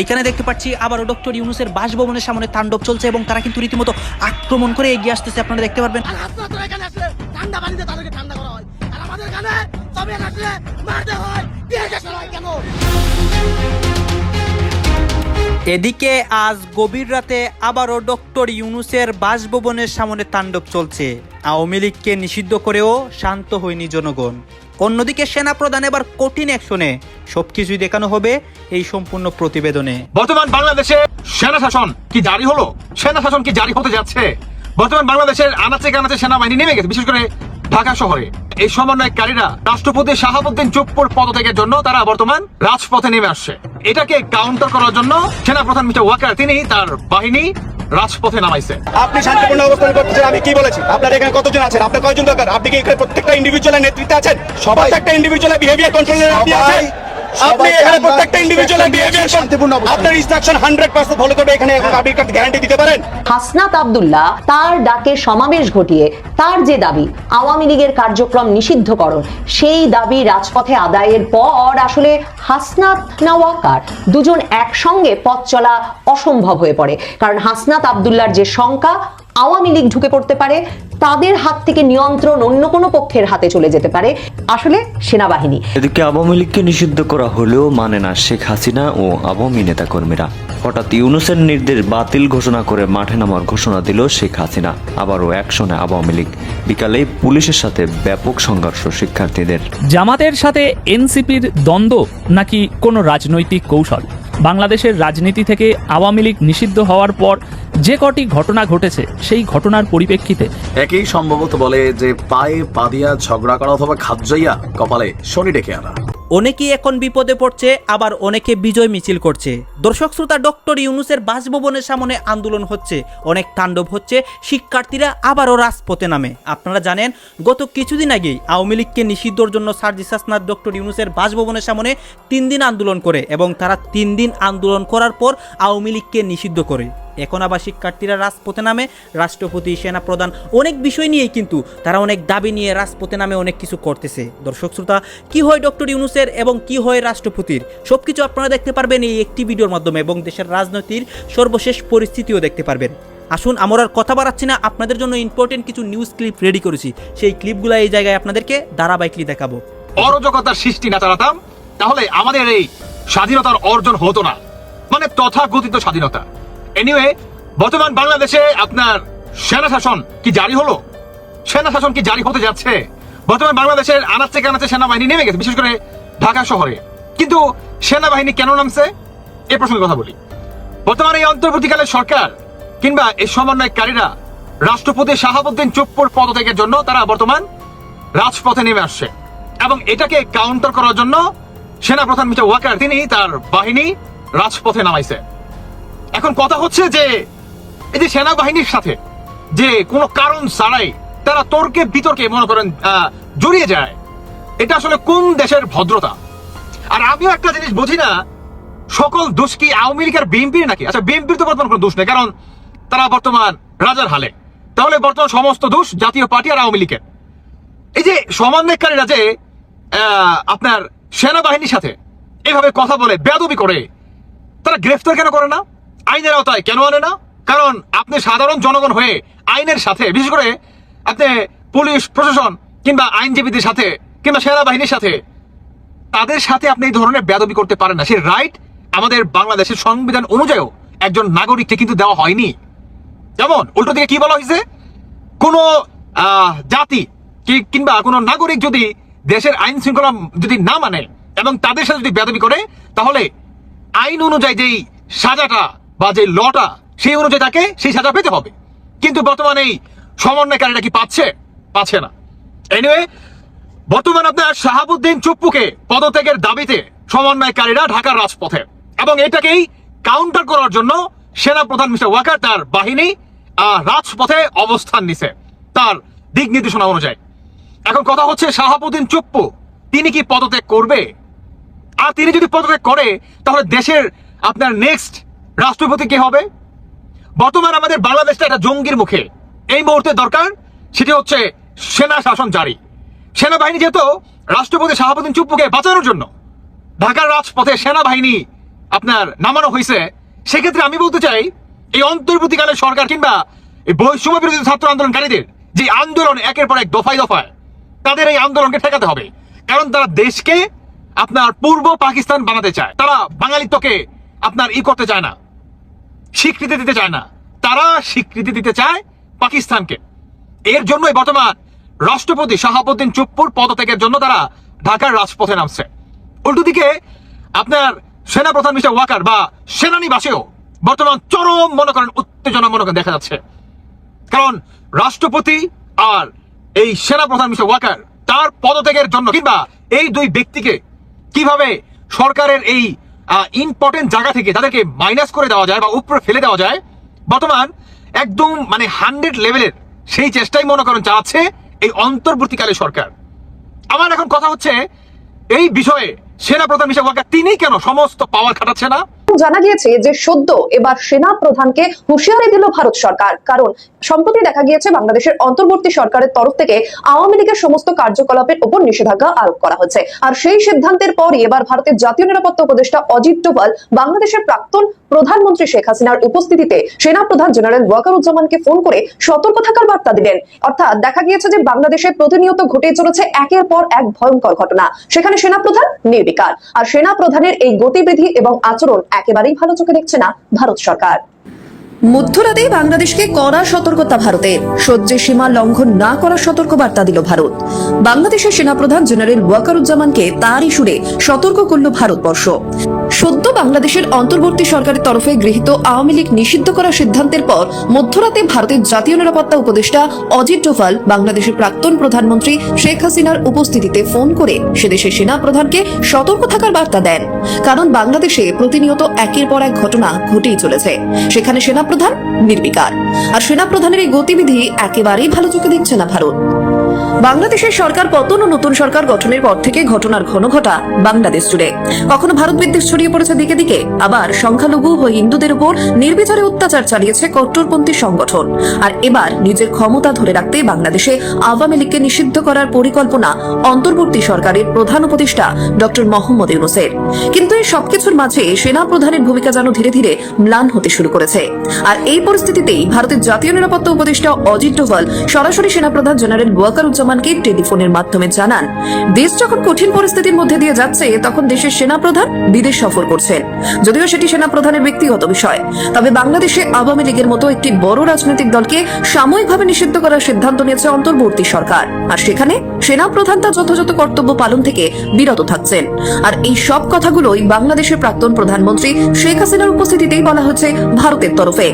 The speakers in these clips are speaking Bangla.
এইখানে দেখতে পাচ্ছি আবারও ডক্টর ইউনুসের বাসভবনের সামনে তাণ্ডব চলছে এবং তারা কিন্তু রীতিমতো আক্রমণ করে এগিয়ে আসতেছে। আপনারা দেখতে পারবেন। আর হাসপাতাল তো এখানে আসলে ঠান্ডা পানিতে তাদেরকে ঠান্ডা করা হয়। আর আমাদের এখানে সবে আসলে মারতে হয়। দিয়ে গেছে হয় কেন? এদিকে আজ গভীর রাতে আবারও ডক্টর ইউনুসের বাসভবনের সামনে তাণ্ডব চলছে। আওয়ামী লীগকে নিষিদ্ধ করেও শান্ত হয়নি জনগণ। অন্যদিকে সেনা প্রধান এবার কঠিন অ্যাকশনে। সবকিছুই দেখানো হবে এই সম্পূর্ণ প্রতিবেদনে। বর্তমান বাংলাদেশে সেনা শাসন কি জারি হলো? সেনা শাসন কি জারি হতে যাচ্ছে? বর্তমান বাংলাদেশের আনাচে কানাচে সেনাবাহিনী নেমে গেছে, বিশেষ করে ঢাকা শহরে। এই সমন্বয়কারীরা রাষ্ট্রপতি শাহাবুদ্দিন চুপ্পুর পদত্যাগের জন্য তারা বর্তমান রাজপথে নেমে আসছে। এটাকে কাউন্টার করার জন্য সেনা প্রধান মিস্টার ওয়াকার, তিনি তার বাহিনী রাজপথে নামাইছে। আপনি শান্তিপূর্ণ অবস্থান করতেছেন, আমি কি বলেছি? আপনার এখানে কতজন আছেন? আপনার কয়জন দরকার? আপনি কি এখানে প্রত্যেকটা ইন্ডিভিজুয়ালের নেতৃত্বে আছেন? সবাই একটা ইন্ডিভিজুয়াল বিহেভিয়ার কন্ট্রোলের আপনি আছেন? আপনি এখানে প্রত্যেকটা ইন্ডিভিজুয়ালের বিহেভিয়ার শান্তিপূর্ণ আপনার ইনস্ট্রাকশন 100% ফলো করবে এখানে আপনি গ্যারান্টি দিতে পারেন। হাসনাত আবদুল্লাহ তার ডাকে সমাবেশ ঘটিয়ে তার যে দাবি আওয়ামী লীগের কার্যক্রম নিষিদ্ধকরণ সেই দাবি রাজপথে আদায়ের পর আসলে হাসনাত নওয়াকার দুজন একসঙ্গে পথ চলা অসম্ভব হয়ে পড়ে। কারণ হাসনাত আবদুল্লার যে শঙ্কা আওয়ামী লীগ ঢুকে পড়তে পারে তাদের হাত থেকে নিয়ন্ত্রণ অন্য কোনো পক্ষের হাতে চলে যেতে পারে। আসলে সেনাবাহিনী। এদিকে আওয়ামী লীগকে নিষিদ্ধ করা হলেও মানে না শেখ হাসিনা ও আওয়ামী নেতাকর্মীরা। হঠাৎ ইউনুসের নির্দেশ বাতিল ঘোষণা করে মাঠে নামার ঘোষণা দিল শেখ হাসিনা। আবারও অ্যাকশনে আওয়ামী লীগ। বিকালে পুলিশের সাথে ব্যাপক সংঘর্ষ শিক্ষার্থীদের। জামাতের সাথে এনসিপির দ্বন্দ্ব নাকি কোনো রাজনৈতিক কৌশল? বাংলাদেশের রাজনীতি থেকে আওয়ামী লীগ নিষিদ্ধ হওয়ার পর যে কটি ঘটনা ঘটেছে সেই ঘটনার পরিপ্রেক্ষিতে একেই সম্ভবত বলে যে পায়ে পা দিয়া ঝগড়া করা অথবা খাদ্যাইয়া কপালে শনি ডেকে আনা। অনেকেই এখন বিপদে পড়ছে আবার অনেকে বিজয় মিছিল করছে। দর্শক শ্রোতা ডক্টর ইউনুসের বাসভবনের সামনে আন্দোলন হচ্ছে। অনেক তাণ্ডব হচ্ছে শিক্ষার্থীরা আবারও রাজপথে নামে। আপনারা জানেন গত কিছুদিন আগেই আওয়ামী লীগকে নিষিদ্ধর জন্য সার্জিস হাসনাত ডক্টর ইউনুসের বাসভবনের সামনে তিন দিন আন্দোলন করে এবং তারা তিন দিন আন্দোলন করার পর আওয়ামী লীগকে নিষিদ্ধ করে। এখন আবার শিক্ষার্থীরা রাজপথে নামে, রাষ্ট্রপতি সেনা প্রধান অনেক বিষয় নিয়েই কিন্তু তারা অনেক দাবি নিয়ে রাজপথে নামে অনেক কিছু করতেছে। দর্শক শ্রোতা, কি হয় ডক্টর ইউনুসের এবং কি হয় রাষ্ট্রপতির? সবকিছু আপনারা দেখতে পারবেন এই একটি ভিডিওর মাধ্যমে এবং দেশের রাজনীতির সর্বশেষ পরিস্থিতিও দেখতে পারবেন। আসুন, আমরা আর কথা বাড়াচ্ছি না, আপনাদের জন্য ইম্পর্টেন্ট কিছু নিউজ ক্লিপ রেডি করেছি। সেই ক্লিপগুলো এই জায়গায় আপনাদেরকে ধারাবাহিকলি দেখাবো। অরাজকতার সৃষ্টি না চালাতাম, তাহলে আমাদের এই স্বাধীনতার অর্জন হতো না। মানে তথাকথিত স্বাধীনতা। এনিওয়ে বর্তমান বাংলাদেশে আপনার সেনা শাসন কি জারি হলো? সেনা শাসন কি জারি হতে যাচ্ছে? বর্তমান বাংলাদেশের আনাচে কানাচে সেনাবাহিনী নেমে গেছে, বিশেষ করে ঢাকা শহরে। কিন্তু সেনাবাহিনী কেন নামছে? এ প্রসঙ্গে কথা বলি। বর্তমানে এই অন্তর্বর্তীকালের সরকার কিংবা এই সমন্বয়কারীরা রাষ্ট্রপতি শাহাবুদ্দিন চুপ্পুর পদত্যাগের জন্য তারা বর্তমান রাজপথে নেমে আসছে এবং এটাকে কাউন্টার করার জন্য সেনা প্রধান মিস্টার ওয়াকার, তিনি তার বাহিনী রাজপথে নামাইছে। এখন কথা হচ্ছে যে, এই যে সেনাবাহিনীর সাথে, যে কোনো কারণ ছাড়াই তারা তর্কে বিতর্কে, মনে করেন জড়িয়ে যায়, এটা আসলে কোন দেশের ভদ্রতা? আর আমিও একটা জিনিস বুঝি না, সকল দোষ কি আওয়ামী লীগের বিএনপির নাকি? আচ্ছা বিএনপির তো বর্তমান কোনো দোষ নেই, কারণ তারা বর্তমান রাজার হালে। তাহলে বর্তমান সমস্ত দোষ জাতীয় পার্টি আর আওয়ামী লীগের। এই যে সমন্বয়কারীরা যে আপনার সেনাবাহিনীর সাথে এভাবে কথা বলে বেদবি করে, তারা গ্রেফতার কেন করে না? আইনের আওতায় কেন আনে না? কারণ আপনি সাধারণ জনগণ হয়ে আইনের সাথে, বিশেষ করে আপনি পুলিশ, প্রশাসন কিংবা আইনজীবীদের সাথে কিংবা সেনাবাহিনীর সাথে, তাদের সাথে আপনি এই ধরনের বেদবি করতে পারেন না। সে রাইট আমাদের বাংলাদেশের সংবিধান অনুযায়ীও একজন নাগরিককে কিন্তু দেওয়া হয়নি। যেমন, উল্টো দিকে কি বলা হয়েছে? কোন জাতি কিংবা কোনো নাগরিক যদি দেশের আইন শৃঙ্খলা যদি না মানে এবং তাদের সাথে যদি বেদবি করে, তাহলে আইন অনুযায়ী যেই সাজাটা বা যে লটা, সেই অনুযায়ী তাকে সেই সাজা পেতে হবে। কিন্তু বর্তমানে এই সমন্বয়কারীরা কি পাচ্ছে? পাচ্ছে না। এনিওয়ে বর্তমান আপনার শাহাবুদ্দিন চুপ্পুকে পদত্যাগের দাবিতে সমন্বয়কারীরা ঢাকার রাজপথে। এবং এটাকেই কাউন্টার করার জন্য সেনা প্রধান মিস্টার ওয়াকার তার বাহিনী রাজপথে অবস্থান নিছে, তার দিক নির্দেশনা অনুযায়ী। এখন কথা হচ্ছে শাহাবুদ্দিন চুপ্পু, তিনি কি পদত্যাগ করবে? আর তিনি যদি পদত্যাগ করে, তাহলে দেশের আপনার নেক্সট রাষ্ট্রপতি কে হবে? বর্তমান আমাদের বাংলাদেশটা একটা জঙ্গির মুখে। এই মুহূর্তে দরকার সেটি হচ্ছে সেনা শাসন জারি। সেনাবাহিনী যেহেতু রাষ্ট্রপতি শাহাবুদ্দিন চুপ্পুকে বাঁচানোর জন্য, ঢাকার রাজপথে সেনাবাহিনী আপনার নামানো হয়েছে, সেক্ষেত্রে আমি বলতে চাই, এই অন্তর্বর্তীকালে সরকার কিংবা এই বৈষম্য বিরোধী ছাত্র আন্দোলনকারীদের যে আন্দোলন একের পর এক দফায় দফায়, তাদের এই আন্দোলনকে ঠেকাতে হবে। কারণ তারা দেশকে আপনার পূর্ব পাকিস্তান বানাতে চায়। তারা বাঙালিত্বকে আপনার ই করতে চায় না। স্বীকৃতি দিতে চায় না। তারা স্বীকৃতি দিতে চায় পাকিস্তানকে। এর জন্যই বর্তমান রাষ্ট্রপতি শাহাবুদ্দিন চুপ্পুর পদত্যাগের জন্য তারা ঢাকার রাজপথে নামছে। উল্টো দিকে আপনার সেনাপ্রধান মিস্টার ওয়াকার বা সেনানিবাসেও বর্তমান চরম মনে করেন উত্তেজনা মনে করেন দেখা যাচ্ছে। কারণ রাষ্ট্রপতি আর এই সেনাপ্রধান মিস্টার ওয়াকার তার পদত্যাগের জন্য কিংবা এই দুই ব্যক্তিকে কীভাবে সরকারের এই ইম্পর্টেন্ট জায়গা থেকে তাদেরকে মাইনাস করে দেওয়া যায় বা উপরে ফেলে দেওয়া যায়, বর্তমান একদম মানে হান্ড্রেড লেভেলের সেই চেষ্টাই মনে করেন চাচ্ছে এই অন্তর্বর্তীকালে সরকার। আমার এখন কথা হচ্ছে, এই বিষয়ে সেনাপ্রধান প্রধান হিসেবে তিনি কেন সমস্ত পাওয়ার খাটাচ্ছে না? জানা গিয়েছে যে সদ্য এবার সেনা প্রধানকে হুঁশিয়ারি দিল ভারত সরকার। কারণ সম্প্রতি দেখা গিয়েছে বাংলাদেশের অন্তর্বর্তী সরকারের তরফ থেকে আওয়ামী লীগের সমস্ত কার্যকলাপের উপর নিষেধাজ্ঞা আরোপ করা হচ্ছে। আর সেই সিদ্ধান্তের পরই এবার ভারতের জাতীয় নিরাপত্তা উপদেষ্টা অজিত ডোভাল বাংলাদেশের প্রাক্তন প্রধানমন্ত্রী শেখ হাসিনার উপস্থিতিতে সেনা প্রধান জেনারেল ওয়াকারুজ্জামানকে ফোন করে সতর্ক থাকার বার্তা দিলেন। অর্থাৎ দেখা গিয়েছে যে বাংলাদেশে প্রতিনিয়ত ঘটে চলেছে একের পর এক ভয়ঙ্কর ঘটনা। সেখানে সেনা প্রধান নির্বিকার। আর সেনা প্রধানের এই গতিবিধি এবং আচরণ একেবারেই ভালো চোখে দেখছে না ভারত সরকার। মধ্যরাতে বাংলাদেশকে কড়া সতর্কতা ভারতের সহ্যের সীমা লঙ্ঘন না করার সতর্কবার্তা দিল ভারত। বাংলাদেশের সেনাপ্রধান জেনারেল ওয়াকারুজ্জামানকে তারই সুরে সতর্ক করল ভারতবর্ষ। সদ্য বাংলাদেশের অন্তর্বর্তী সরকারের তরফে গৃহীত আওয়ামী লীগ নিষিদ্ধ করার সিদ্ধান্তের পর মধ্যরাতে ভারতের জাতীয় নিরাপত্তা উপদেষ্টা অজিত ডোভাল বাংলাদেশের প্রাক্তন প্রধানমন্ত্রী শেখ হাসিনার উপস্থিতিতে ফোন করে সেদেশের সেনা প্রধানকে সতর্ক থাকার বার্তা দেন। কারণ বাংলাদেশে প্রতিনিয়ত একের পর এক ঘটনা ঘটেই চলেছে। সেখানে সেনাপ্রধান নির্বিকার। আর সেনাপ্রধানের এই গতিবিধি একেবারেই ভালো চোখে দেখছে না ভারত। বাংলাদেশের সরকার পতন ও নতুন সরকার গঠনের পর থেকে ঘটনার ঘন ঘটা বাংলাদেশ জুড়ে। কখনো ভারত বিদ্বেষ ছড়িয়ে পড়েছে দিকে দিকে, আবার সংখ্যালঘু ও হিন্দুদের উপর নির্বিচারে অত্যাচার চালিয়েছে কট্টরপন্থী সংগঠন। আর এবার নিজের ক্ষমতা ধরে রাখতে বাংলাদেশে আওয়ামী লীগকে নিষিদ্ধ করার পরিকল্পনা অন্তর্বর্তী সরকারের প্রধান উপদেষ্টা ডক্টর মোহাম্মদ ইউনুসের। কিন্তু এই সবকিছুর মাঝে সেনা প্রধানের ভূমিকা যেন ধীরে ধীরে ম্লান হতে শুরু করেছে। আর এই পরিস্থিতিতেই ভারতের জাতীয় নিরাপত্তা উপদেষ্টা অজিত ডোভাল সরাসরি সেনাপ্রধান জেনারেল ওয়াকারুজ্জামানকে টেলিফোনের মাধ্যমে জানান, দেশ যখন কঠিন পরিস্থিতির মধ্যে দিয়ে যাচ্ছে, তখন দেশের সেনাপ্রধান বিদেশ সফর করছেন। যদিও সেটি সেনাপ্রধানের ব্যক্তিগত বিষয়, তবে বাংলাদেশে আওয়ামী লীগের মতো একটি বড় রাজনৈতিক দলকে সাময়িকভাবে নিষিদ্ধ করার সিদ্ধান্ত নিয়েছে অন্তর্বর্তী সরকার। আর সেখানে সেনাপ্রধান তার যথাযথ কর্তব্য পালন থেকে বিরত থাকছেন। আর এই সব কথাগুলোই বাংলাদেশের প্রাক্তন প্রধানমন্ত্রী শেখ হাসিনার উপস্থিতিতেই বলা হচ্ছে ভারতের তরফে।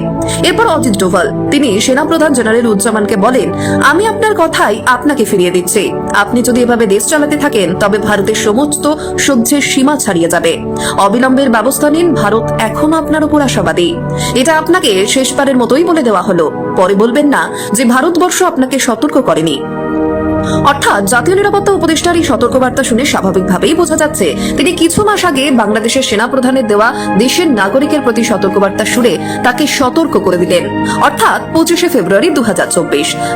এরপর অজিত ডোভাল, তিনি সেনাপ্রধান জেনারেল উজ্জামানকে বলেন, আমি আপনার কথাই আপনাকে ফিরিয়ে দিচ্ছি। আপনি যদি এভাবে দেশ চালাতে থাকেন, তবে ভারতের সমস্ত সহ্যের সীমা ছাড়িয়ে যাবে। অবিলম্বের ব্যবস্থা নিন, ভারত এখনও আপনার উপর আশাবাদী। এটা আপনাকে শেষবারের মতোই বলে দেওয়া হলো। পরে বলবেন না যে ভারতবর্ষ আপনাকে সতর্ক করেনি। অর্থাৎ জাতীয় নিরাপত্তা উপদেষ্টার এই সতর্কবার্তা শুনে স্বাভাবিকভাবেই বোঝা যাচ্ছে, তিনি কিছু মাস আগে বাংলাদেশের সেনাপ্রধানের দেওয়া দেশের নাগরিকের প্রতি সতর্কবার্তা শুনে তাকে সতর্ক করে দিলেন। অর্থাৎ পঁচিশে ফেব্রুয়ারি দু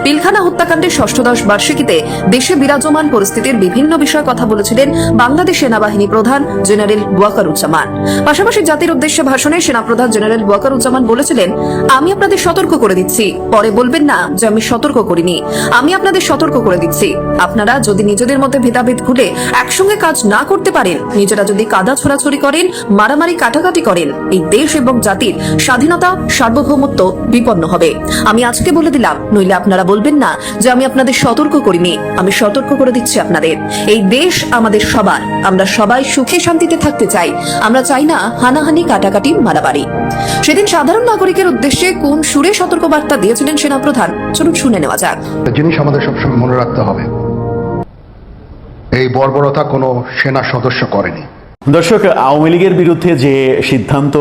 পিলখানা হত্যাকাণ্ডের ষষ্ঠদশ বার্ষিকীতে দেশে বিরাজমান পরিস্থিতির বিভিন্ন বিষয়ে কথা বলেছিলেন বাংলাদেশ সেনাবাহিনী প্রধান জেনারেল ওয়াকারুজ্জামান। পাশাপাশি জাতির উদ্দেশ্যে ভাষণে সেনাপ্রধান জেনারেল ওয়াকারুজ্জামান বলেছিলেন, আমি আপনাদের সতর্ক করে দিচ্ছি। পরে বলবেন না যে আমি সতর্ক করিনি। আমি আপনাদের সতর্ক করে দিচ্ছি। আপনারা যদি নিজেদের মধ্যে ভেদাভেদ ভুলে একসঙ্গে কাজ না করতে পারেন, নিজেরা যদি কাদা ছোড়াছড়ি করেন, মারামারি কাটাকাটি করেন, এই দেশ এবং জাতির স্বাধীনতা, সার্বভৌমত্ব বিপন্ন হবে। আমি আজকে বলে দিলাম, নইলে আপনারা বলবেন না যে আমি আপনাদের সতর্ক করিনি, আমি সতর্ক করে দিচ্ছি আপনাদের। এই দেশ আমাদের সবার, আমরা সবাই সুখে শান্তিতে থাকতে চাই, আমরা চাই না হানাহানি, কাটাকাটি, মারামারি। সেদিন সাধারণ নাগরিকের উদ্দেশ্যে কোন সুরে সতর্কবার্তা দিয়েছিলেন সেনাপ্রধান, চলুন শুনে নেওয়া যাক। জিনিস আমাদের সবসময় মনে রাখতে হবে এই বর্বরতা কোনো সেনা সদস্য করেনি। দর্শক, আওয়ামী লীগের বিরুদ্ধে যে সিদ্ধান্ত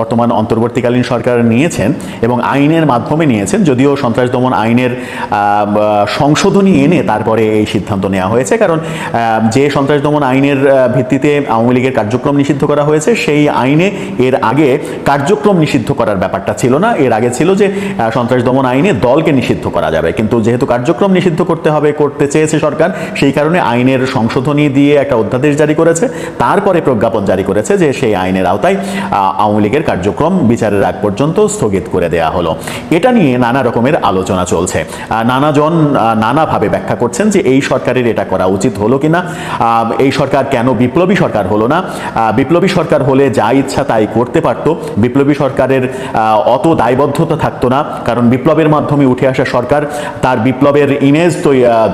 বর্তমান অন্তর্বর্তীকালীন সরকার নিয়েছেন এবং আইনের মাধ্যমে নিয়েছেন, যদিও সন্ত্রাস দমন আইনের সংশোধনী এনে তারপরে এই সিদ্ধান্ত নেওয়া হয়েছে। কারণ যে সন্ত্রাস দমন আইনের ভিত্তিতে আওয়ামী লীগের কার্যক্রম নিষিদ্ধ করা হয়েছে, সেই আইনে এর আগে কার্যক্রম নিষিদ্ধ করার ব্যাপারটা ছিল না। এর আগে ছিল যে সন্ত্রাস দমন আইনে দলকে নিষিদ্ধ করা যাবে। কিন্তু যেহেতু কার্যক্রম নিষিদ্ধ করতে হবে, করতে চেয়েছে সরকার, সেই কারণে আইনের সংশোধনী দিয়ে একটা অধ্যাদেশ জারি করেছে। তারপরে প্রজ্ঞাপন জারি করেছে যে সেই আইনের আওতায় আওয়ামী লীগের কার্যক্রম বিচারের আগ পর্যন্ত স্থগিত করে দেয়া হলো। এটা নিয়ে নানা রকমের আলোচনা চলছে। নানাজন নানাভাবে ব্যাখ্যা করছেন যে এই সরকারের এটা করা উচিত হলো কিনা। এই সরকার কেন বিপ্লবী সরকার হলো না? বিপ্লবী সরকার হলে যা ইচ্ছা তাই করতে পারত। বিপ্লবী সরকারের অত দায়বদ্ধতা থাকতো না, কারণ বিপ্লবের মাধ্যমে উঠে আসা সরকার তার বিপ্লবের ইমেজ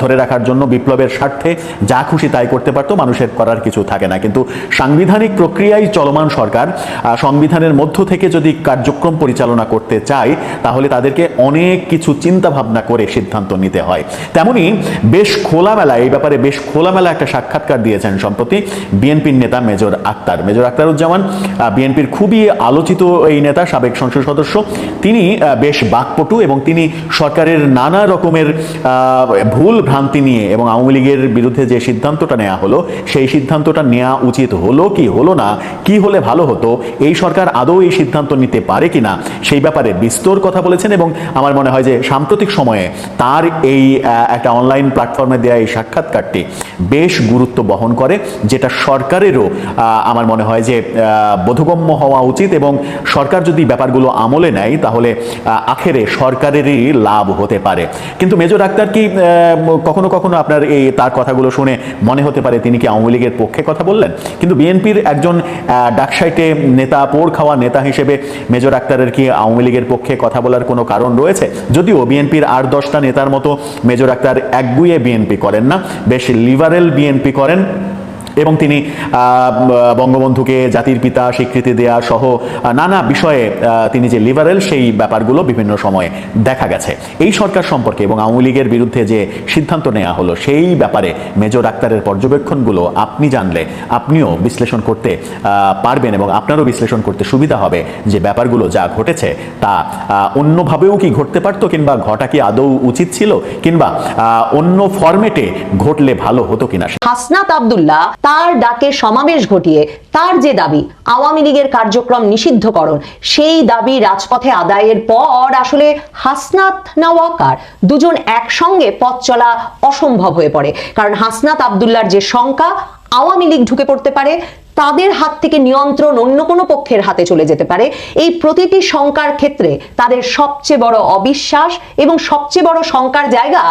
ধরে রাখার জন্য বিপ্লবের স্বার্থে যা খুশি তাই করতে পারতো। মানুষের করার কিছু থাকে না। কিন্তু সাংবিধানিক প্রক্রিয়ায় চলমান সরকার সংবিধানের মধ্য থেকে যদি কার্যক্রম পরিচালনা করতে চায়, তাহলে তাদেরকে অনেক কিছু চিন্তা ভাবনা করে সিদ্ধান্ত নিতে হয়। তেমনি বেশ খোলামেলা, এই ব্যাপারে বেশ খোলামেলা একটা সাক্ষাৎকার দিয়েছেন সম্প্রতি বিএনপির নেতা মেজর আক্তার। মেজর আক্তারুজ্জামান বিএনপির খুবই আলোচিত এই নেতা, সাবেক সংসদ সদস্য। তিনি বেশ বাকপটু এবং তিনি সরকারের নানা রকমের ভুল ভ্রান্তি নিয়ে এবং আওয়ামী লীগের বিরুদ্ধে যে সিদ্ধান্তটা নেওয়া হলো, সেই সিদ্ধান্তটা নেওয়া উচিত হলো কি হলো না, কি হলে ভালো হতো, এই সরকার আদৌ এই সিদ্ধান্ত নিতে পারে কিনা, সেই ব্যাপারে বিস্তর কথা বলেছেন এবং আমার মনে হয় যে সাম্প্রতিক সময়ে তার এই একটা অনলাইন প্ল্যাটফর্মে দেওয়া এই সাক্ষাৎকারটি বেশ গুরুত্ব বহন করে, যেটা সরকারেরও আমার মনে হয় যে বোধগম্য হওয়া উচিত এবং সরকার যদি ব্যাপারগুলো আমলে নেয়, তাহলে আখেরে সরকারেরই লাভ হতে পারে। কিন্তু মেজর আক্তার কি কখনো কখনো আপনার এই তার কথাগুলো শুনে মনে হতে পারে তিনি কি আওয়ামী লীগের পক্ষে কথা বললেন? কিন্তু বিএনপির একজন ডাকসাইটে নেতা, পোড় খাওয়া নেতা হিসেবে মেজর আক্তারের কি আওয়ামী লীগের পক্ষে কথা বলার কোনো কারণ রয়েছে? যদিও বিএনপির আট দশটা নেতার মতো মেজর আক্তার একগুয়ে বিএনপি করেন না, বেশ লিবারেল বিএনপি করেন। এবং তিনি বঙ্গবন্ধুকে জাতির পিতা স্বীকৃতি দেয়া সহ নানা বিষয়ে তিনি যে লিবারেল সেই ব্যাপারগুলো বিভিন্ন সময়ে দেখা গেছে। এই সরকার সম্পর্কে এবং আওয়ামী লীগের বিরুদ্ধে যে সিদ্ধান্ত নেওয়া হলো, সেই ব্যাপারে মেজর আক্তারের পর্যবেক্ষণগুলো আপনি জানলে আপনিও বিশ্লেষণ করতে পারবেন এবং আপনারও বিশ্লেষণ করতে সুবিধা হবে যে ব্যাপারগুলো যা ঘটেছে তা অন্যভাবেও কি ঘটতে পারতো কিংবা ঘটা কি আদৌ উচিত ছিল কিংবা অন্য ফরম্যাটে ঘটলে ভালো হতো কিনা হাসনাত আব্দুল্লাহ তার ডাকে সমাবেশ ঘটিয়ে তার যে দাবি আওয়ামী লীগের কার্যক্রম নিষিদ্ধকরণ, সেই দাবি রাজপথে আদায়ের পর আসলে হাসনাত নাওয়াকার দুজন একসঙ্গে পথ চলা অসম্ভব হয়ে পড়ে। কারণ হাসনাত আবদুল্লার যে শঙ্কা, আওয়ামী লীগ ঢুকে পড়তে পারে তাদের হাত থেকে নিয়ন্ত্রণ অন্য কোনো পক্ষের হাতে চলে যেতে পারে। এই প্রতিটি শঙ্কার ক্ষেত্রে তাদের সবচেয়ে বড় অবিশ্বাস এবং সবচেয়ে বড় শঙ্কার জায়গা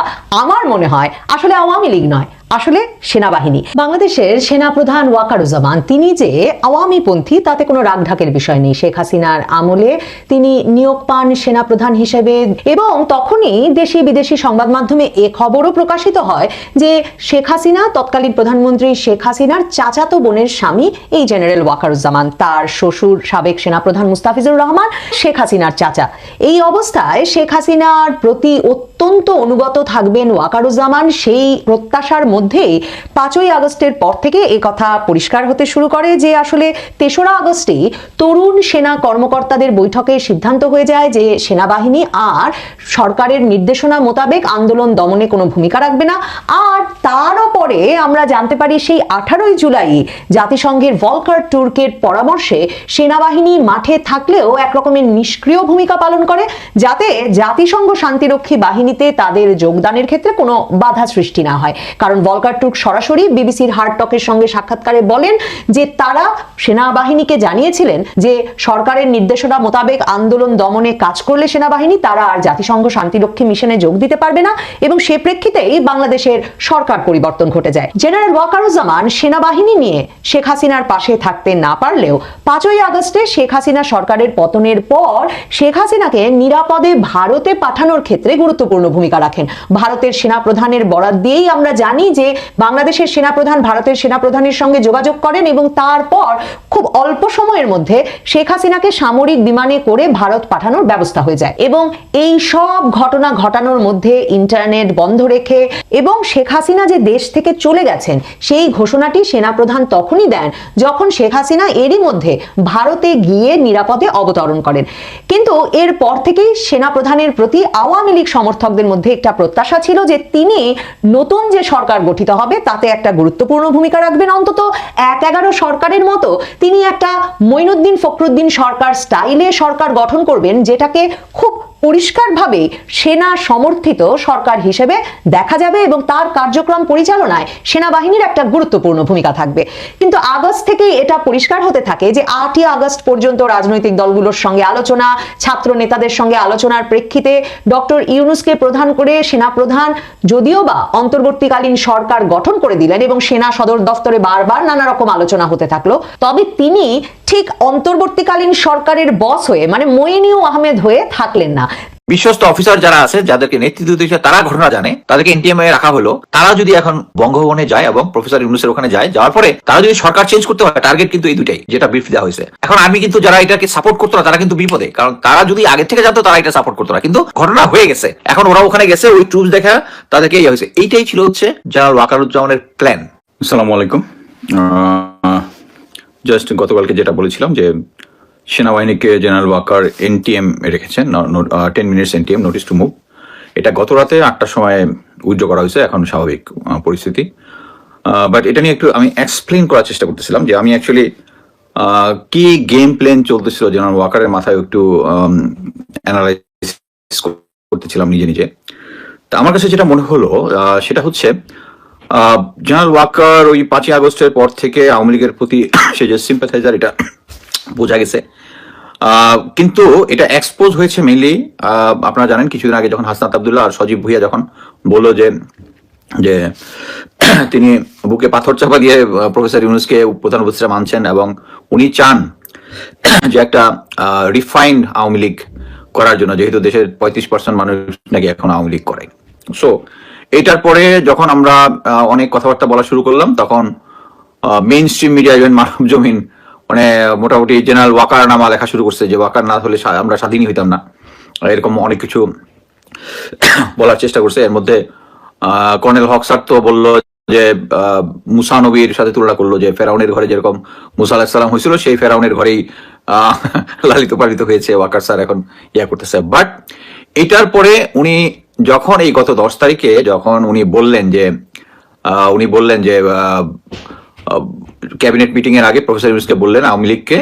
আমার মনে হয় আসলে আওয়ামী লীগ নয়, আসলে সেনাবাহিনী। বাংলাদেশের সেনাপ্রধান ওয়াকারুজ্জামান, তিনি যে আওয়ামী পন্থী তাতে কোনো রাগঢাকের বিষয় নেই। শেখ হাসিনার আমলে তিনি নিয়োগ পান সেনাপ্রধান হিসেবে এবং তখনই দেশি বিদেশি সংবাদ মাধ্যমে এ খবরও প্রকাশিত হয় যে শেখ হাসিনা, তৎকালীন প্রধানমন্ত্রী শেখ হাসিনার চাচাতো বোনের স্বামী এই জেনারেল ওয়াকারুজ্জামান, তার শ্বশুর সাবেক সেনাপ্রধান মুস্তাফিজুর রহমান, শেখ হাসিনার চাচা। এই অবস্থায় শেখ হাসিনার প্রতি অত্যন্ত অনুগত থাকবেন ওয়াকারুজ্জামান। সেই প্রত্যাশার মধ্যেই পাঁচই আগস্টের পর থেকে এই কথা পরিষ্কার হতে শুরু করে যে আসলে তেসরা আগস্টেই তরুণ সেনা কর্মকর্তাদের বৈঠকে সিদ্ধান্ত হয়ে যায় যে সেনাবাহিনী আর সরকারের নির্দেশনা মোতাবেক আন্দোলন দমনে কোনো ভূমিকা রাখবে না। আর তারও পরে আমরা জানতে পারি সেই আঠারোই জুলাই জাতিসংঘের ভলকার টুর্কের পরামর্শে সেনাবাহিনী মাঠে থাকলেও এক রকমের নিষ্ক্রিয় ভূমিকা পালন করে, যাতে জাতিসংঘ শান্তিরক্ষী বাহিনীতে তাদের যোগদানের ক্ষেত্রে কোনো বাধা সৃষ্টি না হয়। কারণ ভলকার টুর্ক সরাসরি বিবিসির হার্ডটকের সঙ্গে সাক্ষাৎকারে বলেন যে তারা সেনাবাহিনীকে জানিয়েছিলেন যে সরকারের নির্দেশনা মোতাবেক আন্দোলন দমনে কাজ করলে সেনাবাহিনী তারা আর জাতিসংঘ শান্তিরক্ষী মিশনে যোগ দিতে পারবে না এবং সে প্রেক্ষিতেই বাংলাদেশের সরকার পরিবর্তন ঘটে যায়। জেনারেল ওয়াকারুজ্জামান, সেনাবাহিনী নিয়ে শেখ হাসিনার পাশে থাকতে না পারলেও পাঁচই আগস্টে শেখ হাসিনা সরকারের পতনের পর শেখ হাসিনাকে নিরাপদে ভারতে পাঠানোর ক্ষেত্রে গুরুত্বপূর্ণ ভূমিকা রাখেন। ভারতের সেনাপ্রধানের বরাত দিয়েই আমরা জানি যে বাংলাদেশের সেনাপ্রধান ভারতের সেনাপ্রধানের সঙ্গে যোগাযোগ করেন এবং তারপর খুব অল্প সময়ের মধ্যে শেখ হাসিনাকে সামরিক বিমানে করে ভারত পাঠানোর ব্যবস্থা হয়ে যায় এবং এই সব ঘটনা ঘটানোর মধ্যে ইন্টারনেট বন্ধ রেখে এবং শেখ হাসিনা যে দেশ থেকে চলে গেছেন, সেই ঘোষণাটি সেনাপ্রধান তখনই দেন যখন শেখ হাসিনা এরই মধ্যে ভারতে গিয়ে নিরাপদে অবতরণ করেন। কিন্তু এর পর থেকেই সেনাপ্রধানের প্রতি আওয়ামী লীগ সমর্থকদের মধ্যে একটা প্রত্যাশা ছিল যে তিনি নতুন যে সরকার গঠিত হবে, তাতে একটা গুরুত্বপূর্ণ ভূমিকা রাখবেন। অন্তত এক এগারো সরকারের মতো তিনি একটা মঈনুদ্দিন ফখরুদ্দিন সরকার স্টাইলে সরকার গঠন করবেন, যেটাকে খুব পরিষ্কারভাবে সেনা সমর্থিত সরকার হিসেবে দেখা যাবে এবং তার কার্যক্রম পরিচালনায় সেনাবাহিনীর একটা গুরুত্বপূর্ণ ভূমিকা থাকবে। কিন্তু আগস্ট থেকেই এটা পরিষ্কার হতে থাকে যে আটই আগস্ট পর্যন্ত রাজনৈতিক দলগুলোর সঙ্গে আলোচনা, ছাত্র নেতাদের সঙ্গে আলোচনার প্রেক্ষিতে ডক্টর ইউনুসকে প্রধান করে সেনা প্রধান, যদিও বা অন্তর্বর্তীকালীন সরকার গঠন করে দিলেন এবং সেনা সদর দফতরে বারবার নানা রকম আলোচনা হতে থাকল, তবে তিনি ঠিক অন্তর্বর্তীকালীন সরকারের বস হয়ে মানে মইনিউ আহমেদ হয়ে থাকলেন না। বিশ্বস্ত অফিসার যারা আছে, যাদেরকে নেতৃত্ব দিচ্ছে তারা ঘটনা জানে। তাদেরকে এনটিএম এ রাখা হলো। তারা যদি এখন বঙ্গভবনে যায় এবং প্রফেসর ইউনুসের ওখানে যায়, যাওয়ার পরে তারা যদি সরকার চেঞ্জ করতে হয় টার্গেট কিন্তু এই দুটাই যেটা ব্রিফ দেওয়া হয়েছে। এখন আমি কিন্তু যারা এটাকে সাপোর্ট করতো না, তারা কিন্তু বিপদে। কারণ তারা যদি আগে থেকে জানতো, তারা এটা সাপোর্ট করতো না। কিন্তু ঘটনা হয়ে গেছে। এখন ওরা ওখানে গেছে, ওই ট্রুপস দেখা তাদেরকে ইয়ে হয়েছে। এইটাই ছিল হচ্ছে জেনারেল ওয়াকারুজ্জামানের প্ল্যান আসসালামু আলাইকুম। জাস্ট গতকালকে যেটা বলেছিলাম যে সেনাবাহিনীকে জেনারেল ওয়াকার এনটিএম রেখেছেন ten minutes NTM notice to move এটা গত রাতে আটটার সময় উইথড্র করা হয়েছে, এখন স্বাভাবিক পরিস্থিতি। বাট এটা নিয়ে একটু আমি এক্সপ্লেন করার চেষ্টা করতেছিলাম যে আমি অ্যাকচুয়ালি কি গেম প্ল্যান চলতেছিল জেনারেল ওয়াকারের মাথায় একটু অ্যানালাইজ করতেছিলাম নিজে নিজে। তা আমার কাছে যেটা মনে হলো সেটা হচ্ছে জেনারেল ওয়াকার ওই পাঁচই আগস্টের পর থেকে আওয়ামী লীগের প্রতি সে যে সিম্পাথাইজার এটা বোঝা গেছে। কিন্তু এটা এক্সপোজ হয়েছে মেইনলি আপনারা জানেন কিছুদিন আগে যখন হাসনাত আবদুল্লাহ আর সজীব ভুইয়া যখন বলল যে যে তিনি বুকে পাথর চাপা দিয়ে প্রফেসর ইউনুসকে প্রধান উপদেষ্টা মানছেন এবং উনি চান যে একটা রিফাইন্ড আওয়ামী লীগ করার জন্য, যেহেতু দেশের পঁয়ত্রিশ পার্সেন্ট মানুষ নাকি এখন আওয়ামী লীগ করে। সো এটার পরে যখন আমরা অনেক কথাবার্তা বলা শুরু করলাম, তখন mainstream media even Manab Zamin মানে মোটামুটি জেনারেল ওয়াকার নামা লেখা শুরু করছে যে ওয়াকার না হলে আমরা স্বাধীনই হইতাম না। এরকম অনেক কিছু বলার চেষ্টা করছে। এর মধ্যে কর্নেল হক তো বলল যে মুসা নবীর সাথে তুলনা করল যে, ফেরাউনের ঘরে যেরকম মুসা আলাহিসাল্লাম হয়েছিল, সেই ফেরাউনের ঘরেই লালিত পালিত হয়েছে ওয়াকার স্যার এখন ইয়া করতেছে। বাট এটার পরে উনি যখন এই গত দশ তারিখে যখন উনি বললেন যে উনি বললেন যে ক্যাবিনেট মিটিং এর আগে প্রফেসর ইউনুসকে বললেন আওয়ামী লীগকে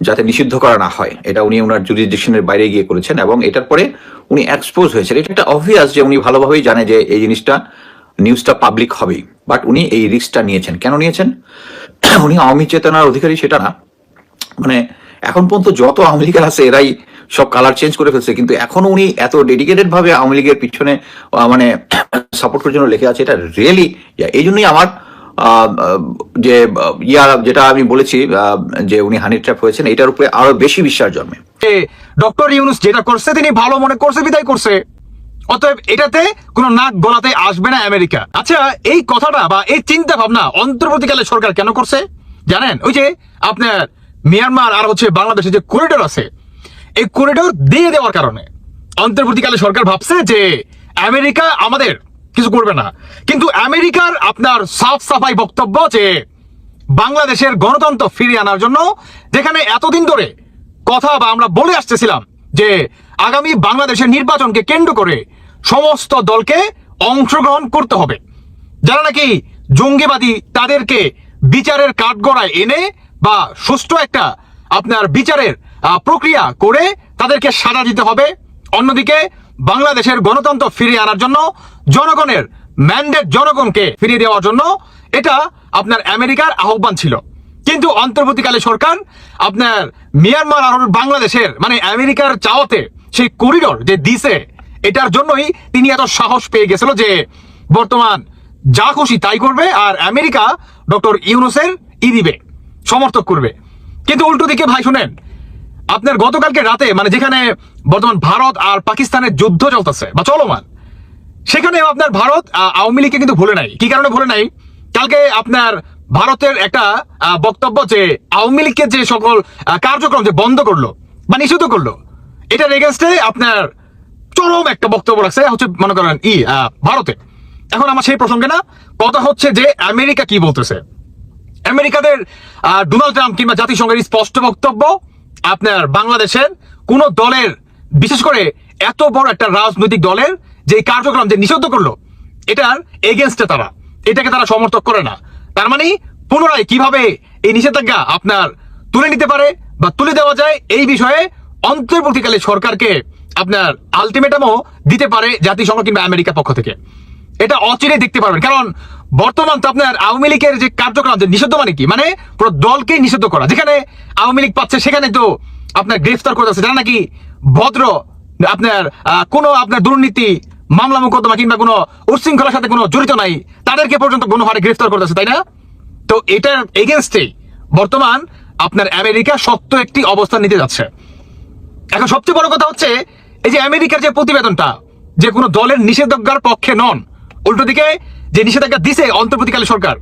যাতে নিষিদ্ধ করা না হয়। এটা উনি ওনার জুরিসডিকশনের বাইরে গিয়ে করেছেন এবং এটার পরে উনি এক্সপোজ হয়েছেন। এটা একটা অবভিয়াস যে উনি ভালোভাবেই জানে যে এই জিনিসটা নিউজটা পাবলিক হবেই। বাট উনি এই রিস্কটা নিয়েছেন। কেন নিয়েছেন? উনি আওয়ামী চেতনার অধিকারী, সেটা না। মানে এখন পর্যন্ত যত আওয়ামী লীগের আছে, এরাই সব কালার চেঞ্জ করে ফেলছে। কিন্তু এখনও উনি এত ডেডিকেটেড ভাবে আওয়ামী লীগের পিছনে মানে সাপোর্ট করার জন্য লেখে আছে, এটা রিয়েলি এই জন্যই আমার যে আহ, ইয়া যেটা আমি বলেছি যে উনি হানি ট্র্যাপ হয়েছেন এটার উপরে আরও বেশি বিশ্বাস জন্মে। ডক্টর ইউনুস যেটা করছে তিনি ভালো মনে করছে বিদায় করছে। অতএব এটাতে কোনো নাক গলাতে আসবে না আমেরিকা। আচ্ছা এই কথাটা বা এই চিন্তা ভাবনা অন্তর্বর্তীকালে সরকার কেন করছে? জানেন ওই যে আপনার মিয়ানমার আর হচ্ছে বাংলাদেশের যে করিডোর আছে এই করিডোর দিয়ে দেওয়ার কারণে। অন্তর্বর্তীকালে সরকার ভাবছে যে আমেরিকা আমাদের কিছু করবে না। কিন্তু আমেরিকার আপনার সাফ সাফাই বক্তব্য যে বাংলাদেশের গণতন্ত্র ফিরিয়ে আনার জন্য যেখানে এতদিন ধরে কথা বা আমরা বলে আসতেছিলাম যে আগামী বাংলাদেশের নির্বাচনকে কেন্দ্র করে সমস্ত দলকে অংশগ্রহণ করতে হবে। যারা নাকি জঙ্গিবাদী তাদেরকে বিচারের কাঠগড়ায় এনে বা সুষ্ঠু একটা আপনার বিচারের প্রক্রিয়া করে তাদেরকে সাজা দিতে হবে। অন্যদিকে বাংলাদেশের গণতন্ত্র ফিরিয়ে আনার জন্য, জনগণের ম্যান্ডেট জনগণকে ফিরিয়ে দেওয়ার জন্য এটা আপনার আমেরিকার আহ্বান ছিল। কিন্তু অন্তর্বর্তীকালে সরকার আপনার মিয়ানমার আর বাংলাদেশের মানে আমেরিকার চাওয়াতে সেই করিডোর যে দিছে, এটার জন্যই তিনি এত সাহস পেয়ে গেছিল যে বর্তমান যা খুশি তাই করবে আর আমেরিকা ডক্টর ইউনুসের ই দিবে, সমর্থক করবে। কিন্তু উল্টো দিকে ভাই শুনেন আপনার গতকালকে রাতে মানে যেখানে বর্তমান ভারত আর পাকিস্তানের যুদ্ধ চলতেছে, বা চলমান, সেখানেও আপনার ভারত আওয়ামী লীগকে কিন্তু ভুলে নাই। কি কারণে ভুলে নাই? কালকে আপনার ভারতের একটা বক্তব্য যে আওয়ামী লীগকে যে সকল কার্যক্রম যে বন্ধ করল, বা নিষিদ্ধ করল, এটার এগেনস্টে আপনার চরম একটা বক্তব্য রাখছে, হচ্ছে মনে করেন ই ভারতে। এখন আমার সেই প্রসঙ্গে না, কথা হচ্ছে যে আমেরিকা কি বলতেছে? আমেরিকাদের ডোনাল্ড ট্রাম্প কিংবা জাতিসংঘের স্পষ্ট বক্তব্য আপনার বাংলাদেশের কোন দলের, বিশেষ করে এত বড় একটা রাজনৈতিক দলের যে কার্যক্রম যে নিষিদ্ধ করল, এটার এগেনস্টে তারা। এটাকে তারা সমর্থক করে না। তার মানে পুনরায় কীভাবে এই নিষেধাজ্ঞা আপনার তুলে নিতে পারে বা তুলে দেওয়া যায়, এই বিষয়ে অন্তর্বর্তীকালে সরকারকে আপনার আলটিমেটামও দিতে পারে জাতিসংঘ কিংবা আমেরিকার পক্ষ থেকে। এটা অচিরে দেখতে পারবেন। কারণ বর্তমান তো আপনার আওয়ামী লীগের যে কার্যক্রম নিষিদ্ধ মানে কি? মানে পুরো দলকেই নিষিদ্ধ করা। যেখানে আওয়ামী লীগ পাচ্ছে, সেখানে তো আপনার গ্রেফতার করতেছে যারা নাকি ভদ্র, আপনার কোনো আপনার দুর্নীতি, মামলা মোকদ্দমা কিংবা কোনো উচ্ছৃঙ্খলার সাথে কোনো জড়িত নাই, তাদেরকে পর্যন্ত কোনো হারে গ্রেফতার করতেছে তাই না? তো এটার এগেনস্টে বর্তমান আপনার আমেরিকা শক্ত একটি অবস্থান নিতে যাচ্ছে। এখন সবচেয়ে বড় কথা হচ্ছে, এই যে আমেরিকার যে প্রতিবেদনটা, যে কোনো দলের নিষেধাজ্ঞার পক্ষে নন, উল্টো দিকে যে নিষেধাজ্ঞা দিছে অন্তর্বর্তীকালীন সরকার,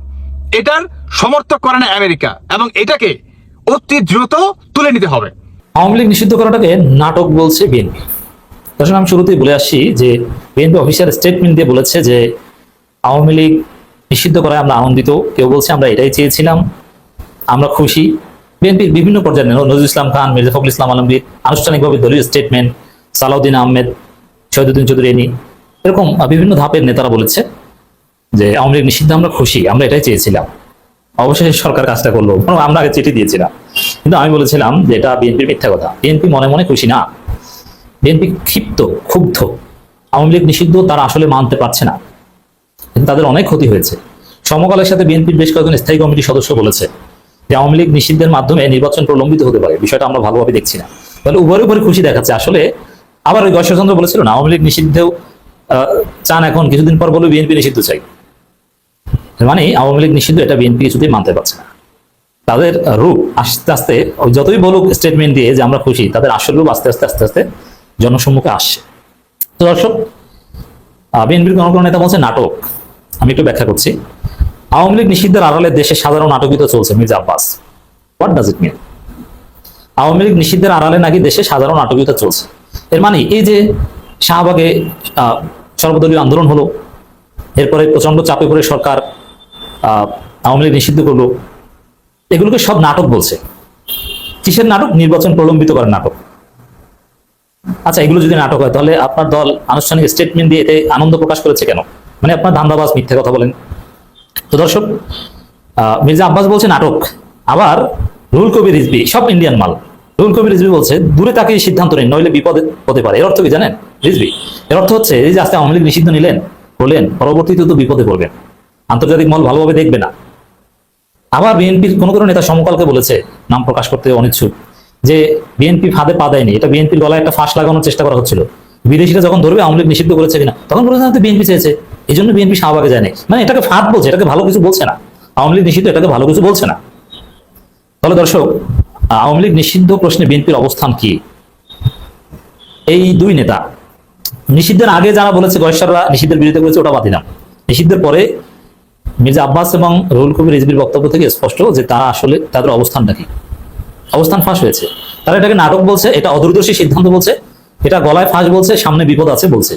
এটার সমর্থক করে না আমেরিকা এবং এটাকে অতি দ্রুত তুলে নিতে হবে। আওয়ামী লীগ নিষিদ্ধ করাটাকে নাটক বলছে বিএনপি। দর্শক, আমি শুরুতেই বলে আসছি যে বিএনপি অফিসিয়াল স্টেটমেন্ট দিয়ে বলেছে যে আওয়ামী লীগ নিষিদ্ধ করায় আমরা আনন্দিত। কেউ বলছে, আমরা এটাই চেয়েছিলাম, আমরা খুশি। বিএনপির বিভিন্ন পর্যায়ে নজরুল ইসলাম খান, মির্জা ফখরুল ইসলাম আলমগীর আনুষ্ঠানিকভাবে দলীয় স্টেটমেন্ট সালাউদ্দিন আহমেদ, শহীদুদ্দিন চৌধুরী এরকম বিভিন্ন ধাপের নেতারা বলেছে। যে আওয়ামী নিষিদ্ধ আমরা খুশি, আমরা এটাই চেয়েছিলাম। অবশেষে সরকার কাজটা করল আমরা আগে চিঠি দিয়েছিলাম। কিন্তু আমি বলেছিলাম যে এটা বিএনপির মিথ্যা কথা। বিএনপি মনে মনে খুশি না। বিএনপি ক্ষিপ্ত, ক্ষুব্ধ। আওয়ামী লীগ নিষিদ্ধ তারা আসলে মানতে পারছে না। কিন্তু তাদের অনেক ক্ষতি হয়েছে। সমকালের সাথে বিএনপির বেশ কয়েকজন স্থায়ী কমিটির সদস্য বলেছে যে আওয়ামী লীগ নিষিদ্ধের মাধ্যমে নির্বাচন প্রলম্বিত হতে পারে। বিষয়টা আমরা ভালোভাবে দেখছি না। তাহলে উভয়ের উপরে খুশি দেখাচ্ছে। আসলে আবার ওই গশ্বরচন্দ্র বলেছিল না, আওয়ামী লীগ নিষিদ্ধেও চান এখন, কিছুদিন পর বলে বিএনপি নিষিদ্ধ চাই। মানে আওয়ামী লীগ নিষিদ্ধ এটা বিএনপি কিছুতেই মানতে পারছে না। তাদের রূপ আস্তে আস্তে, যতই বলুক স্টেটমেন্ট দিয়ে যে আমরা খুশি, তাদের আসল রূপ আস্তে আস্তে আস্তে আস্তে জনসম্মুখে আসছে। তো দর্শক বিএনপির কোনো কোনো নেতা বলছে নাটক। আমি একটু ব্যাখ্যা করছি। আওয়ামী লীগ নিষিদ্ধের আড়ালে দেশে সাধারণ নাটকিত চলছে, Mirza Abbas. What does it mean Awami League নিষিদ্ধের আড়ালে নাকি দেশে সাধারণ নাটকীয়তা চলছে? এর মানে এই যে শাহবাগে সর্বদলীয় আন্দোলন হলো, এরপরে প্রচণ্ড চাপে পড়ে সরকার আওয়ামী লীগ নিষিদ্ধ করল, এগুলোকে সব নাটক বলছে। কিসের নাটক? নির্বাচন প্রলম্বিত করার নাটক। আচ্ছা এগুলো যদি নাটক হয়, তাহলে আপনার দল আনুষ্ঠানিক স্টেটমেন্ট দিয়ে এতে আনন্দ প্রকাশ করেছে কেন? মানে আপনার ধান্দাবাজ মিথ্যে কথা বলেন। তো দর্শক মির্জা আব্বাস বলছে নাটক, আবার রুল কবির রিজবি সব ইন্ডিয়ান মাল। রুল কবির রিজবি বলছে, দূরে তাকে সিদ্ধান্ত নিন, নইলে বিপদে হতে পারে। এর অর্থ কি জানেন? রিজবি এর অর্থ হচ্ছে, এই যে আজকে আওয়ামী লীগ নিষিদ্ধ নিলেন বললেন পরবর্তীতে তো বিপদে পড়বেন। আন্তর্জাতিক মল ভালোভাবে দেখবে না। আবার বিএনপির কোনো কোনো নেতা সমকালকে বলেছে, নাম প্রকাশ করতে অনিচ্ছুক, যে বিএনপি ফাঁদে পা দেয়নি। এটা বিএনপির গলায় একটা ফাঁস লাগানোর চেষ্টা করা হচ্ছিল। বিদেশিরা যখন ধরবে, আওয়ামী লীগ নিষিদ্ধ করেছে কিনা, তখন বলেছে হয়তো বিএনপি চেয়েছে। এই জন্য বিএনপি শাহবাগে যায়নি মানে এটাকে ফাঁদ বলছে, এটাকে ভালো কিছু বলছে না। আওয়ামী লীগ নিষিদ্ধ, এটাকে ভালো কিছু বলছে না। তাহলে দর্শক, আওয়ামী লীগ নিষিদ্ধ প্রশ্নে বিএনপির অবস্থান কি? এই দুই নেতা, নিষিদ্ধের আগে যারা বলেছে, গয়েশ্বররা নিষিদ্ধের বিরুদ্ধে বলেছে, ওটা বাদ দিলাম নিষিদ্ধের পরে মির্জা আব্বাস এবং রুহুল কবির রিজবির বক্তব্য থেকে স্পষ্ট যে তারা আসলে তাদের অবস্থানটা কি? অবস্থান ফাঁস হয়েছে। তারা এটাকে নাটক বলছে, এটা অদূরদর্শী সিদ্ধান্ত বলছে, এটা গলায় ফাঁস বলছে, সামনে বিপদ আছে বলছে।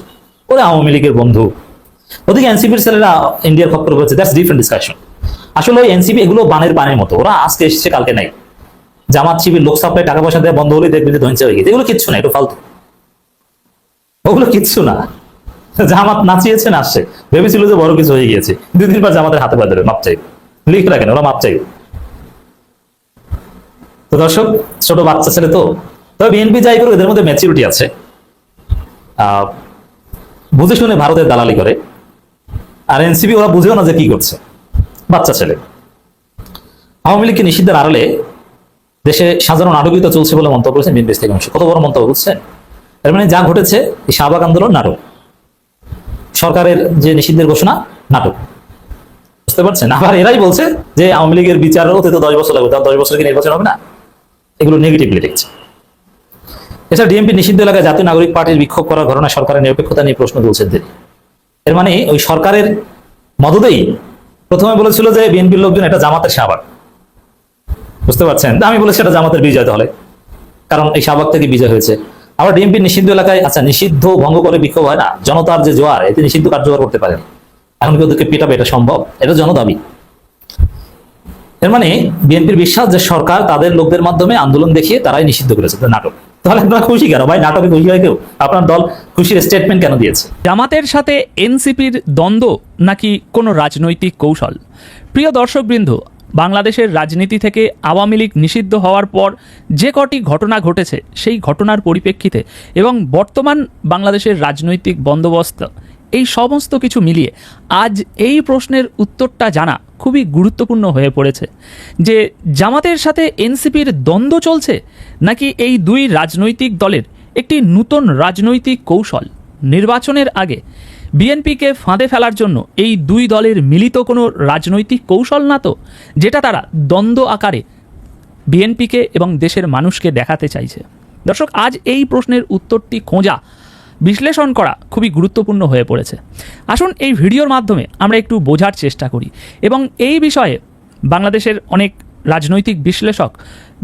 ওরা আওয়ামী লীগের বন্ধু। ওদিকে এনসিপির ছেলেরা ইন্ডিয়ার খপ্পর করেছে দ্যাটস ডিফারেন্ট ডিসকাশন আসলে ওই এনসিপি এগুলো বানের পানের মতো, ওরা আজকে এসেছে, কালকে নাই। জামাত শিবির, লোক সাপ্লাই টাকা পয়সা দেওয়া বন্ধ হলে দেখবে যে ধ্বংস হয়ে গেছে। এগুলো কিচ্ছু না এটা ফালতু। ওগুলো কিচ্ছু না। জামাত নাচিয়েছে নাচছে ভেবেছিল যে বড় কিছু হয়ে গিয়েছে। দুদিন পর জামাতের হাতে পায়ে ধরে, মাপ চাই। লিখ রাখেন ওরা মাপ চাই। তো দর্শক, ছোট বাচ্চা ছেলে তো। তবে বিএনপি যাই করে এদের মধ্যে ম্যাচুরিটি আছে। বুঝে শুনে ভারতের দালালি করে। আর এনসিপি ওরা বুঝেও না যে কি করছে। বাচ্চা ছেলে। আওয়ামী লীগকে নিষিদ্ধের আড়ালে দেশে সাধারণ নাটকীয়তা চলছে বলে মন্তব্য করেছেন বিএনপি থেকে অংশ কত বড় মন্তব্য, বুঝছেন? এর মানে যা ঘটেছে, এই শাহবাগ আন্দোলন নাটক। সরকারের যে নিষিদ্ধের ঘোষণা, নাটক। বুঝতে পারছেন? আবার এরাই বলছে যে আওয়ামী লীগের বিচার হতে তো দশ বছর লাগবে তার দশ বছর কি নির্বাচন হবে না? এগুলো নেগেটিভলি দেখছে। এছাড়া ডিএমপি নিষিদ্ধ এলাকায় জাতীয় নাগরিক পার্টির বিক্ষোভ করার ঘটনা সরকারের নিরপেক্ষতা নিয়ে প্রশ্ন তুলছেন তিনি। এর মানে ওই সরকারের মদতেই প্রথমে বলেছিল যে বিএনপির লোকজন এটা জামাতের শাহবাগ। বুঝতে পারছেন? আমি বলেছি এটা জামাতের বিজয় তাহলে। কারণ এই শাহবাগ থেকে বিজয় হয়েছে। আবার ডিএমপি নিষিদ্ধ এলাকায় আচ্ছা নিষিদ্ধ ভঙ্গ করে বিক্ষোভ হয় না? জনতার যে জোয়ার, এতে নিষিদ্ধ কার্যকর করতে পারেন। এখন কি ওদেরকে পেটাবে, এটা সম্ভব। এটা জনদাবি। এর মানে বিএনপির বিশ্বাস যে সরকার তাদের লোকদের মাধ্যমে আন্দোলন দেখিয়ে তারাই নিষিদ্ধ করেছে নাটক। তাহলে আপনারা খুশি কেন? ভাই, নাটকে খুশি হয় কেউ? আপনার দল খুশির স্টেটমেন্ট কেন দিয়েছে? জামাতের সাথে এনসিপির দ্বন্দ্ব নাকি কোনো রাজনৈতিক কৌশল? প্রিয় দর্শকবৃন্দ বাংলাদেশের রাজনীতি থেকে আওয়ামী লীগ নিষিদ্ধ হওয়ার পর যে কটি ঘটনা ঘটেছে, সেই ঘটনার পরিপ্রেক্ষিতে এবং বর্তমান বাংলাদেশের রাজনৈতিক বন্দোবস্ত, এই সমস্ত কিছু মিলিয়ে আজ এই প্রশ্নের উত্তরটা জানা খুবই গুরুত্বপূর্ণ হয়ে পড়েছে। যে জামাতের সাথে এনসিপির দ্বন্দ্ব চলছে নাকি এই দুই রাজনৈতিক দলের একটি নূতন রাজনৈতিক কৌশল নির্বাচনের আগে বিএনপিকে ফাঁদে ফেলার জন্য এই দুই দলের মিলিত কোনো রাজনৈতিক কৌশল না তো, যেটা তারা দ্বন্দ্ব আকারে বিএনপিকে এবং দেশের মানুষকে দেখাতে চাইছে। দর্শক, আজ এই প্রশ্নের উত্তরটি খোঁজা, বিশ্লেষণ করা খুবই গুরুত্বপূর্ণ হয়ে পড়েছে। আসুন এই ভিডিওর মাধ্যমে আমরা একটু বোঝার চেষ্টা করি এবং এই বিষয়ে বাংলাদেশের অনেক রাজনৈতিক বিশ্লেষক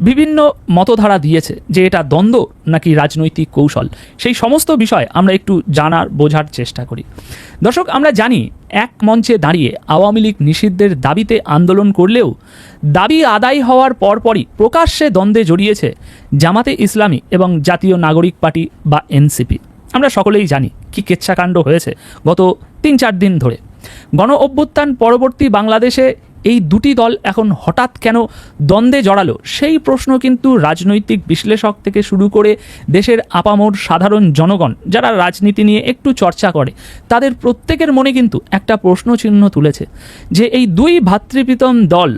বিভিন্ন মতধারা দিয়েছে যে এটা দ্বন্দ্ব নাকি রাজনৈতিক কৌশল। সেই সমস্ত বিষয় আমরা একটু জানার, বোঝার চেষ্টা করি। দর্শক, আমরা জানি এক মঞ্চে দাঁড়িয়ে আওয়ামী লীগ নিষিদ্ধের দাবিতে আন্দোলন করলেও দাবি আদায় হওয়ার পরপরই প্রকাশ্যে দ্বন্দ্বে জড়িয়েছে জামাতে ইসলামী এবং জাতীয় নাগরিক পার্টি বা এনসিপি। আমরা সকলেই জানি কি কেচ্ছাকাণ্ড হয়েছে গত তিন চার দিন ধরে। গণ অভ্যুত্থান পরবর্তী বাংলাদেশে এই দুটি দল এখন হঠাৎ কেন দ্বন্দ্বে জড়ালো? সেই প্রশ্ন কিন্তু রাজনৈতিক বিশ্লেষক থেকে শুরু করে দেশের আপামোর সাধারণ জনগণ, যারা রাজনীতি নিয়ে একটু চর্চা করে, তাদের প্রত্যেকের মনে কিন্তু একটা প্রশ্নচিহ্ন তুলেছে যে এই দুই ভাতৃপ্রীতম দল,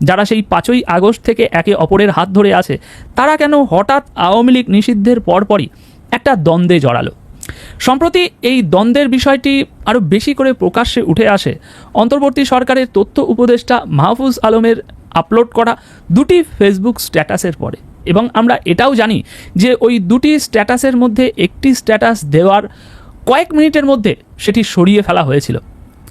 যারা সেই পাঁচই আগস্ট থেকে একে অপরের হাত ধরে আছে, তারা কেন হঠাৎ আওয়ামী লীগ নিষিদ্ধের পরপরই একটা দ্বন্দ্বে জড়ালো? সম্প্রতি এই দ্বন্দ্বের বিষয়টি আরও বেশি করে প্রকাশ্যে উঠে আসে। অন্তর্বর্তী সরকারের তথ্য উপদেষ্টা মাহফুজ আলমের আপলোড করা দুটি ফেসবুক স্ট্যাটাসের পরে। এবং আমরা এটাও জানি যে ওই দুটি স্ট্যাটাসের মধ্যে একটি স্ট্যাটাস দেওয়ার কয়েক মিনিটের মধ্যে সেটি সরিয়ে ফেলা হয়েছিল।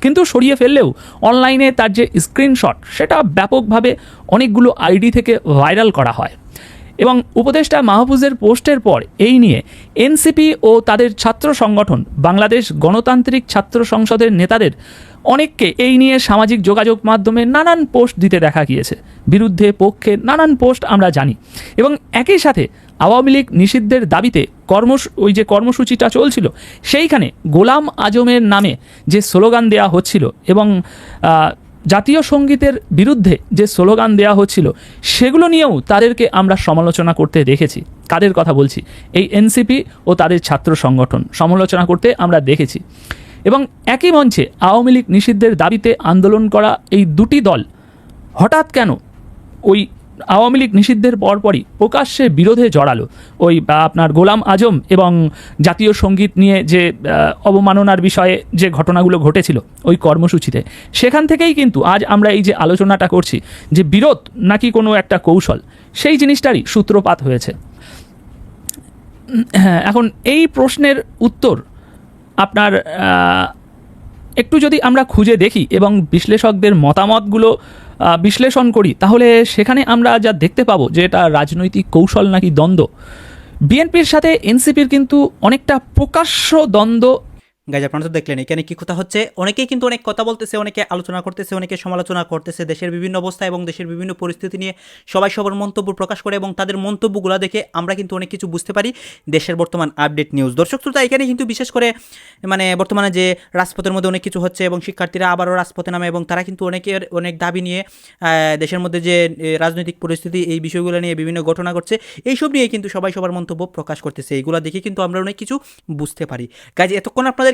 কিন্তু সরিয়ে ফেললেও অনলাইনে তার যে স্ক্রিনশট, সেটা ব্যাপকভাবে অনেকগুলো আইডি থেকে ভাইরাল করা হয়। এবং উপদেষ্টা মাহফুজের পোস্টের পর এই নিয়ে এনসিপি ও তাদের ছাত্র সংগঠন, বাংলাদেশ গণতান্ত্রিক ছাত্র সংসদের নেতাদের অনেককে এই নিয়ে সামাজিক যোগাযোগ মাধ্যমে নানান পোস্ট দিতে দেখা গিয়েছে। বিরুদ্ধে, পক্ষে নানান পোস্ট আমরা জানি এবং একই সাথে আওয়ামী লীগ নিষিদ্ধের দাবিতে কর্ম ওই যে কর্মসূচিটা চলছিল, সেইখানে গোলাম আজমের নামে যে স্লোগান দেওয়া হচ্ছিল এবং জাতীয় সঙ্গীতের বিরুদ্ধে যে স্লোগান দেওয়া হচ্ছিল, সেগুলো নিয়েও তাদেরকে আমরা সমালোচনা করতে দেখেছি। কাদের কথা বলছি। এই এনসিপি ও তাদের ছাত্র সংগঠন সমালোচনা করতে আমরা দেখেছি। এবং একই মঞ্চে আওয়ামী লীগ নিষিদ্ধের দাবিতে আন্দোলন করা এই দুটি দল হঠাৎ কেন ওই আওয়ামী লীগ নিষিদ্ধের পরপরই প্রকাশ্যে বিরোধে জড়ালো। ওই আপনার গোলাম আজম এবং জাতীয় সংগীত নিয়ে যে অবমাননার বিষয়ে যে ঘটনাগুলো ঘটেছিল ওই কর্মসূচিতে, সেখান থেকেই কিন্তু আজ আমরা এই যে আলোচনাটা করছি যে বিরোধ নাকি কোনো একটা কৌশল, সেই জিনিসটারই সূত্রপাত হয়েছে। হ্যাঁ এখন এই প্রশ্নের উত্তর আপনার একটু যদি আমরা খুঁজে দেখি এবং বিশ্লেষকদের মতামতগুলো বিশ্লেষণ করি, তাহলে সেখানে আমরা যা দেখতে পাবো যে এটা রাজনৈতিক কৌশল নাকি দ্বন্দ্ব। বিএনপির সাথে এনসিপির কিন্তু অনেকটা প্রকাশ্য দ্বন্দ্ব গাইজ, আপনারা তো দেখলেন, এখানে কি কথা হচ্ছে? অনেকেই কিন্তু অনেক কথা বলতেছে, অনেকে আলোচনা করতেছে, অনেকে সমালোচনা করতেছে। দেশের বিভিন্ন অবস্থা এবং দেশের বিভিন্ন পরিস্থিতি নিয়ে সবাই সবার মন্তব্য প্রকাশ করে এবং তাদের মন্তব্যগুলো দেখে আমরা কিন্তু অনেক কিছু বুঝতে পারি। দেশের বর্তমান আপডেট নিউজ দর্শক শ্রোতা, এখানে কিন্তু বিশেষ করে মানে বর্তমানে যে রাজপথের মধ্যে অনেক কিছু হচ্ছে এবং শিক্ষার্থীরা আবারও রাজপথে নামে এবং তারা কিন্তু অনেকের, অনেক দাবি নিয়ে দেশের মধ্যে যে রাজনৈতিক পরিস্থিতি, এই বিষয়গুলো নিয়ে বিভিন্ন ঘটনা ঘটছে, এইসব নিয়ে কিন্তু সবাই সবার মন্তব্য প্রকাশ করতেছে। এইগুলো দেখে কিন্তু আমরা অনেক কিছু বুঝতে পারি। কাজে এতক্ষণ